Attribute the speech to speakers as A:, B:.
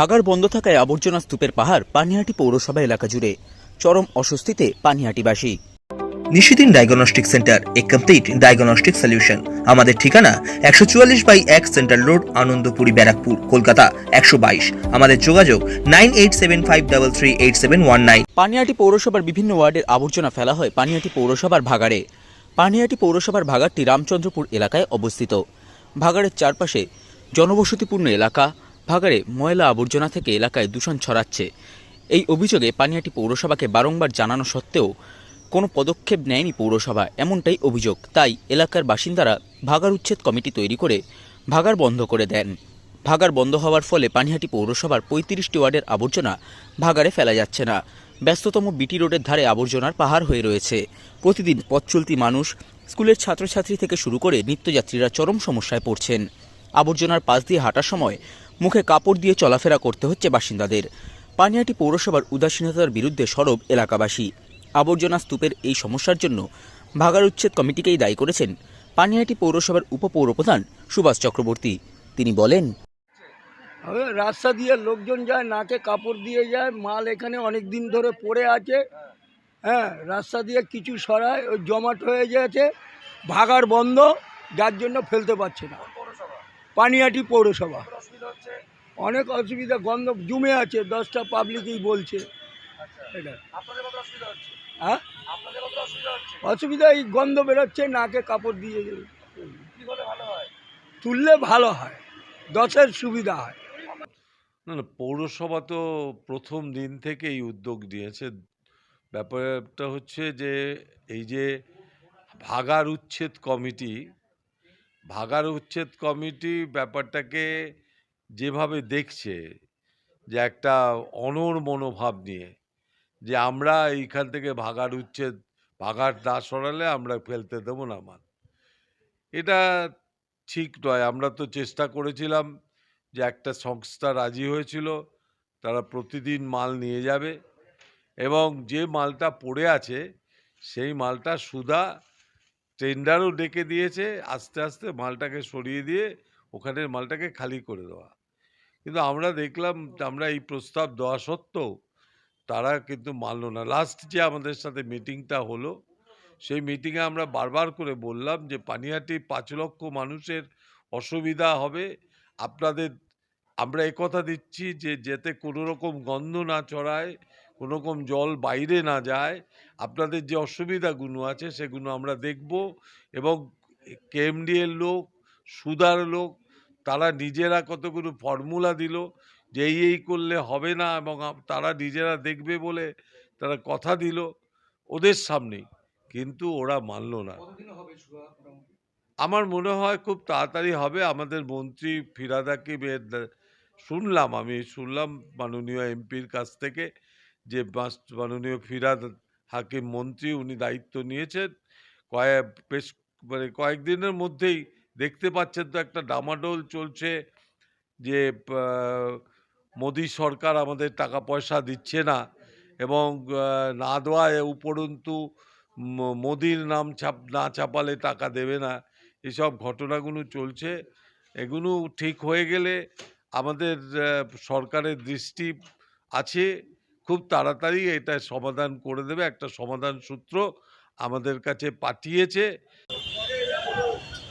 A: ভাগার বন্ধ থাকায় আবর্জনা স্তূপের পাহাড় পানিহাটি পৌরসভা এলাকা জুড়ে। চরম অস্বস্তিতে পানিহাটিবাসী।
B: নিশিদিন ডায়াগনস্টিক সেন্টার এ কমপ্লিট ডায়াগনস্টিক সলিউশন। আমাদের ঠিকানা একশো চুয়াল্লিশ বাই এক সেন্ট্রাল রোড আনন্দপুরি ব্যারাকপুর কলকাতা একশো বাইশ। আমাদের যোগাযোগ nine eight seven five double three eight seven one nine.
A: Panihati পৌরসভার বিভিন্ন ওয়ার্ডের আবর্জনা ফেলা হয় পানিয়াটি পৌরসভার ভাগাড়ে। পানিহাটি পৌরসভার ভাগাড়টি রামচন্দ্রপুর এলাকায় অবস্থিত। ভাগাড়ের চারপাশে জনবসতিপূর্ণ এলাকা ভাগাড়ে ময়লা আবর্জনা থেকে এলাকায় দূষণ ছড়াচ্ছে। এই অভিযোগে পানিহাটি পৌরসভাকে বারংবার জানানো সত্ত্বেও কোনো পদক্ষেপ নেয়নি পৌরসভা। এমনটাই অভিযোগ। তাই এলাকার বাসিন্দারা ভাগার উচ্ছেদ কমিটি তৈরি করে ভাগার বন্ধ করে দেন। ভাগার বন্ধ হওয়ার ফলে পানিহাটি পৌরসভার পঁয়ত্রিশটি ওয়ার্ডের আবর্জনা ভাগারে ফেলা যাচ্ছে না। ব্যস্ততম বিটি রোডের ধারে আবর্জনার পাহাড় হয়ে রয়েছে। প্রতিদিন পথ চলতি মানুষ স্কুলের ছাত্রছাত্রী থেকে শুরু করে নিত্যযাত্রীরা চরম সমস্যায় পড়ছেন। আবর্জনার পাশ দিয়ে হাঁটার সময় মুখে কাপড় দিয়ে চলাফেরা করতে হচ্ছে বাসিন্দাদের। পানিয়াটি পৌরসভার উদাসীনতার বিরুদ্ধে সরব এলাকাবাসী। আবর্জনা স্তূপের এই সমস্যার জন্য ভাগার উচ্ছেদ কমিটিকেই দায়ী করেছেন পানিয়াটি পৌরসভার উপপৌরপ্রধান সুভাষ চক্রবর্তী। তিনি বলেন
C: রাস্তা দিয়ে লোকজন যায়, নাকে কাপড় দিয়ে যায়, মাল এখানে অনেক দিন ধরে পড়ে আছে। হ্যাঁ রাস্তা দিয়ে কিছু সরায়, ওই জমাট হয়ে গেছে ভাগার বন্ধ, যার জন্য ফেলতে পারছে না। পানিয়াটি পৌরসভা। অনেক অসুবিধা গন্ধ জমে আছে দশটা পাবলিকই বলছে। এটা। হ্যাঁ? অসুবিধা এই গন্ধ বেরোচ্ছে নাকে কাপড় দিয়ে তুললে ভালো হয় দশের সুবিধা হয়।
D: না না পৌরসভা তো প্রথম দিন থেকে এই উদ্যোগ দিয়েছে। ব্যাপারটা হচ্ছে যে এই যে ভাগার উচ্ছেদ কমিটি ভাগার উচ্ছেদ কমিটি ব্যাপারটাকে যেভাবে দেখছে যে একটা অনর মনোভাব নিয়ে, যে আমরা এইখান থেকে ভাগার উচ্ছেদ ভাগার না সরালে আমরা ফেলতে দেবো না মাল এটা ঠিক নয়। আমরা তো চেষ্টা করেছিলাম যে একটা সংস্থা রাজি হয়েছিল, তারা প্রতিদিন মাল নিয়ে যাবে এবং যে মালটা পড়ে আছে, সেই মালটা সুদা টেন্ডারও ডেকে দিয়েছে, আস্তে আস্তে মালটাকে সরিয়ে দিয়ে ওখানের মালটাকে খালি করে দেওয়া। কিন্তু আমরা দেখলাম আমরা এই প্রস্তাব দেওয়া সত্ত্বেও তারা কিন্তু মানল না। লাস্ট যে আমাদের সাথে মিটিংটা হলো, সেই মিটিংয়ে আমরা বারবার করে বললাম যে, পানিহাটি পাঁচ লক্ষ মানুষের অসুবিধা হবে। আপনাদের, আমরা কথা দিচ্ছি যে, যাতে কোনো রকম গন্ধ না ছড়ায়, কোনো রকম জল বাইরে না যায়। আপনাদের যে অসুবিধাগুলো আছে সেগুলো আমরা দেখব এবং কেএমডিএর লোক সুদার লোক তারা নিজেরা কতগুলো ফর্মুলা দিল যে এই এই করলে হবে না এবং তারা নিজেরা দেখবে বলে তারা কথা দিল ওদের সামনেই। কিন্তু ওরা মানল না। আমার মনে হয় খুব তাড়াতাড়ি হবে। আমাদের মন্ত্রী ফিরাদ হাকিমের শুনলাম আমি শুনলাম মাননীয় এমপির কাছ থেকে যে মাননীয় ফিরাদ হাকিম মন্ত্রী উনি দায়িত্ব নিয়েছেন। কয়েক বেশ মানে কয়েকদিনের মধ্যেই দেখতে পাচ্ছেন তো একটা ডামাডোল চলছে যে মোদী সরকার আমাদের টাকা পয়সা দিচ্ছে না এবং না দেওয়ায় উপরন্তু মোদির নাম ছাপ, না চাপালে টাকা দেবে না। এসব ঘটনাগুলো চলছে। এগুলো ঠিক হয়ে গেলে আমাদের সরকারের দৃষ্টি আছে। খুব তাড়াতাড়ি এটা সমাধান করে দেবে। একটা সমাধান সূত্র আমাদের কাছে পাঠিয়েছে।